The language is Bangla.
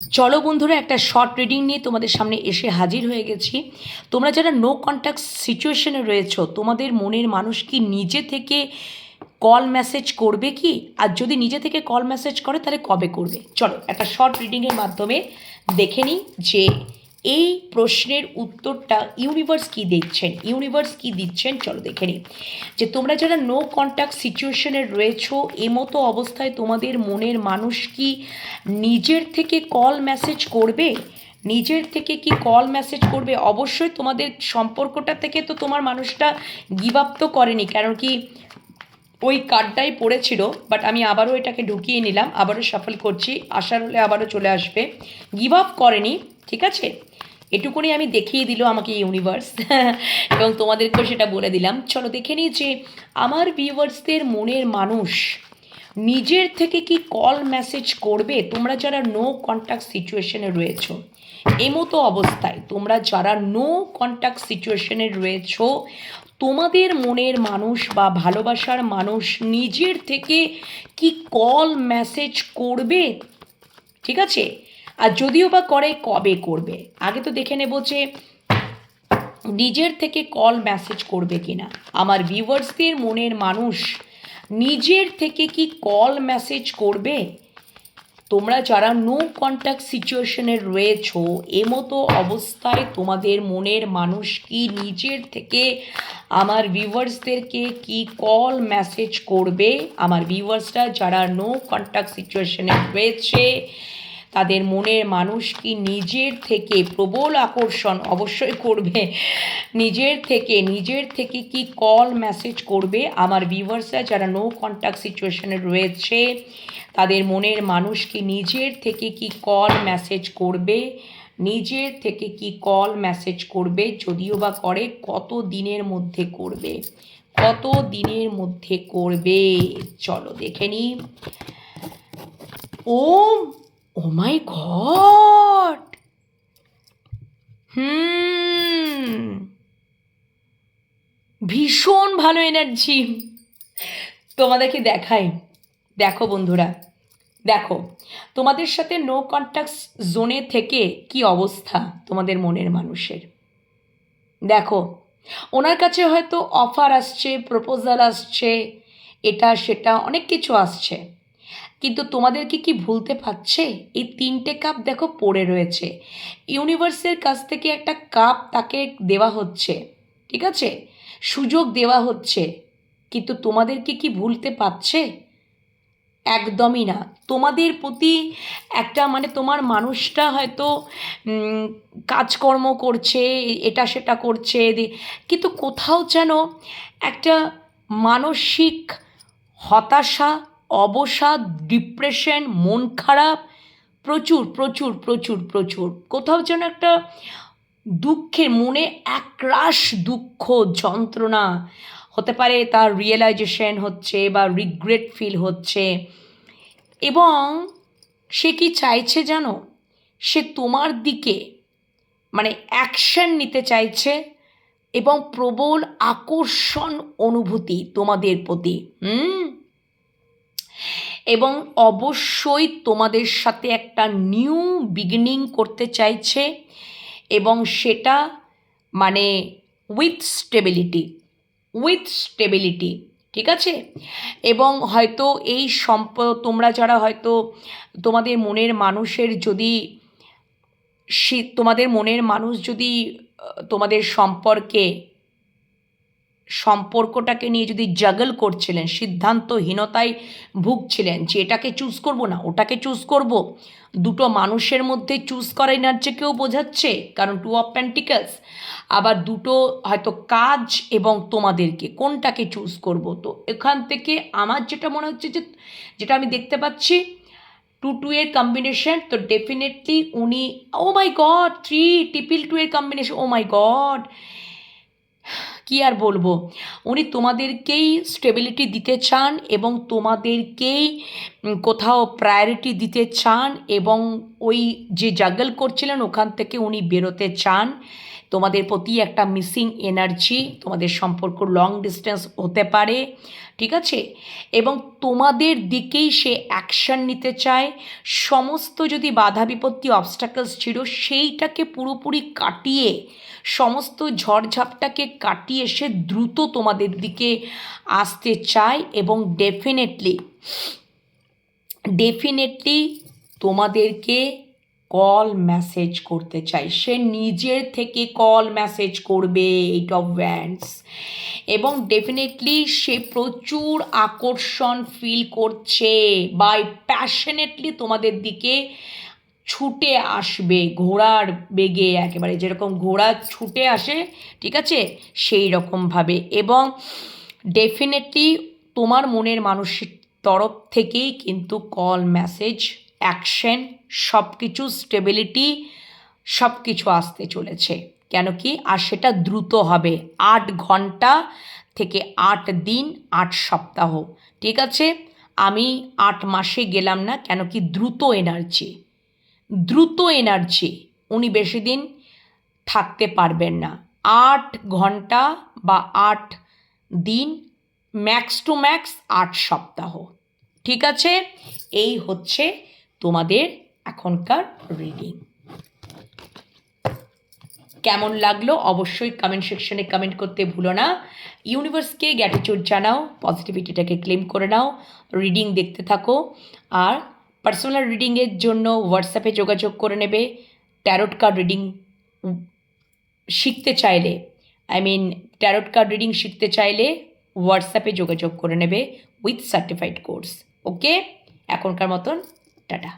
চলো বন্ধুরা, একটা শর্ট রিডিং নিয়ে তোমাদের সামনে এসে হাজির হয়ে গেছি। তোমরা যারা নো কন্ট্যাক্ট সিচুয়েশনে রয়েছো, তোমাদের মনের মানুষ কি নিজে থেকে কল মেসেজ করবে কি? আর যদি নিজে থেকে কল মেসেজ করে, তাহলে কবে করবে? চলো, একটা শর্ট রিডিংয়ের মাধ্যমে দেখে নিই যে এই প্রশ্নের উত্তরটা ইউনিভার্স কি দেখছেন? ইউনিভার্স কি দিচ্ছেন? চলো দেখে নিই। যে তোমরা যারা নো কন্ট্যাক্ট সিচুয়েশনে রয়েছো, এমতো অবস্থায় তোমাদের মনের মানুষ কি নিজের থেকে কল মেসেজ করবে? নিজের থেকে কি কল মেসেজ করবে? অবশ্যই তোমাদের সম্পর্কটা থেকে তো তোমার মানুষটা গিভ আপ তো করেনি, কারণ কি ওই কার্ডটাই পড়েছিল বাট আমি আবারও এটাকে ঢুকিয়ে নিলাম, আবারও সাফল করছি, আশার হলে আবারও চলে আসবে। গিভ আপ করেনি, ঠিক আছে? এটুকুনি আমি দেখিয়ে দিল আমাকে ইউনিভার্স এবং তোমাদেরকেও সেটা বলে দিলাম। চলো দেখে নিই যে আমার ভিউয়ার্সদের মনের মানুষ নিজের থেকে কি কল মেসেজ করবে? তোমরা যারা নো কন্ট্যাক্ট সিচুয়েশনে রয়েছো, এমতো অবস্থায় তোমরা যারা নো কন্ট্যাক্ট সিচুয়েশনে রয়েছো, তোমাদের মনের মানুষ বা ভালোবাসার মানুষ নিজের থেকে কি কল মেসেজ করবে? ঠিক আছে? আর যদিও বা করে, কবে করবে? আগে তো দেখে নেব যে নিজের থেকে কল মেসেজ করবে কিনা। আমার ভিউয়ার্সদের মনের মানুষ নিজের থেকে কি কল মেসেজ করবে? তোমরা যারা নো কন্ট্যাক্ট সিচুয়েশনে রয়েছো এমতো অবস্থায় তোমাদের মনের মানুষ কি নিজের থেকে আমার ভিউয়ার্সদেরকে কি কল মেসেজ করবে? আমার ভিউয়ার্সরা যারা নো কন্ট্যাক্ট সিচুয়েশনে রয়েছে তাদের মনের মানুষ কি নিজের থেকে প্রবল আকর্ষণ অবশ্যই করবে? নিজের থেকে নিজের থেকে কি কল মেসেজ করবে? আমার ভিউয়ার্সরা যারা নো কন্ট্যাক্ট সিচুয়েশনে রয়েছে, তাদের মনের মানুষ কি নিজের থেকে কি কল মেসেজ করবে? নিজের থেকে কি কল মেসেজ করবে? যদিও বা করে, কত দিনের মধ্যে করবে? কত দিনের মধ্যে করবে? চলো দেখে নি ও ও মাই গড হুম ভীষণ ভালো এনার্জি তোমাদেরকে দেখাই? দেখো বন্ধুরা, দেখো, তোমাদের সাথে নো কন্ট্যাক্ট জোনে থেকে কি অবস্থা তোমাদের মনের মানুষের? দেখো, ওনার কাছে হয়তো অফার আসছে প্রপোজাল আসছে, এটা সেটা অনেক কিছু আসছে। কিন্তু তোমাদেরকে কি ভুলতে পারছে? এই তিনটে কাপ দেখো পড়ে রয়েছে। ইউনিভার্সের কাছ থেকে একটা কাপ তাকে দেওয়া হচ্ছে, ঠিক আছে? সুযোগ দেওয়া হচ্ছে। কিন্তু তোমাদেরকে কি ভুলতে পারছে? একদমই না। তোমাদের প্রতি একটা মানে তোমার মানুষটা হয়তো কাজকর্ম করছে, এটা সেটা করছে কিন্তু কোথাও যেন একটা মানসিক হতাশা অবসাদ ডিপ্রেশন মন খারাপ, প্রচুর প্রচুর প্রচুর প্রচুর। কোথাও যেন একটা দুঃখের মনে একরাশ দুঃখ, যন্ত্রণা হতে পারে, তার রিয়েলাইজেশন হচ্ছে বা রিগ্রেট ফিল হচ্ছে। এবং সে কি চাইছে জানো? সে তোমার দিকে মানে অ্যাকশন নিতে চাইছে এবং প্রবল আকর্ষণ অনুভূতি তোমাদের প্রতি। হুম? এবং অবশ্যই তোমাদের সাথে একটা নিউ বিগিনিং করতে চাইছে এবং সেটা মানে উইথ স্টেবিলিটি উইথ স্টেবিলিটি ঠিক আছে? এবং হয়তো এই সম্প, তোমরা যারা হয়তো তোমাদের মনের মানুষের যদি তোমাদের মনের মানুষ যদি তোমাদের সম্পর্কে সম্পর্কটাকে নিয়ে যদি জাগল করছিলেন, সিদ্ধান্তহীনতায় ভুগছিলেন যে এটাকে চুজ করব না, ওটাকে চুজ করব, দুটো মানুষের মধ্যে চুজ করা এনার্জিকেও বোঝাচ্ছে? কারণ টু অফ প্যান্টিকালস আবার দুটো হয়তো কাজ এবং তোমাদেরকে কোনটাকে চুজ করব? তো এখান থেকে আমার যেটা মনে হচ্ছে যে, যেটা আমি দেখতে পাচ্ছি টু টু এর কম্বিনেশন তো ডেফিনেটলি উনি ও my god three triple two এর কম্বিনেশন ও মাই গড কি আর বলব? উনি তোমাদেরকেই স্টেবিলিটি দিতে চান এবং তোমাদেরকেই কোথাও প্রায়োরিটি দিতে চান এবং ওই যে জাগল করছিলেন ওখান থেকে উনি বেরোতে চান। তোমাদের প্রতি একটা মিসিং এনার্জি তোমাদের সম্পর্ক লং ডিস্টেন্স হতে পারে, ঠিক আছে? এবং তোমাদের দিকেই সে অ্যাকশন নিতে চায়। সমস্ত যদি বাধা বিপত্তি অবস্টাকলস ছিল, সেইটাকে পুরোপুরি কাটিয়ে, সমস্ত ঝড়ঝাপটাকে কাটিয়ে সে দ্রুত তোমাদের দিকে আসতে চায় এবং ডেফিনেটলি ডেফিনেটলি তোমাদেরকে কল মেসেজ করতে চাই। সে নিজের থেকে কল মেসেজ করবে এইট অফ ভ্যান্ডস এবং ডেফিনেটলি সে প্রচুর আকর্ষণ ফিল করছে বাই প্যাশনেটলি তোমাদের দিকে ছুটে আসবে, ঘোড়ার বেগে একেবারে। যেরকম ঘোড়া ছুটে আসে, ঠিক আছে? সেই রকমভাবে এবং ডেফিনেটলি তোমার মনের মানুষের তরফ থেকেই কিন্তু কল মেসেজ অ্যাকশন সব কিছু স্টেবিলিটি সব কিছু আসতে চলেছে। কেন কি? আর সেটা দ্রুত হবে। আট ঘণ্টা থেকে আট দিন, আট সপ্তাহ। ঠিক আছে? আমি আট মাসে গেলাম না, কেন কি? দ্রুত এনার্জি দ্রুত এনার্জি উনি বেশি দিন থাকতে পারবেন না। আট ঘণ্টা বা আট দিন ম্যাক্স টু ম্যাক্স আট সপ্তাহ। ঠিক আছে? এই হচ্ছে তোমাদের এখনকার রিডিং কেমন লাগল অবশ্যই কমেন্ট সেকশনে কমেন্ট করতে ভুলো না। ইউনিভার্সকে গ্যাটিটিউড জানাও পজিটিভিটিটাকে ক্লেম করে নাও রিডিং দেখতে থাকো। আর পার্সোনাল রিডিংয়ের জন্য হোয়াটসঅ্যাপে যোগাযোগ করে নেবে। ট্যারোট কার্ড রিডিং শিখতে চাইলে I mean tarot card reading শিখতে চাইলে হোয়াটসঅ্যাপে যোগাযোগ করে নেবে উইথ সার্টিফাইড কোর্স ওকে এখনকার মতন টাটা।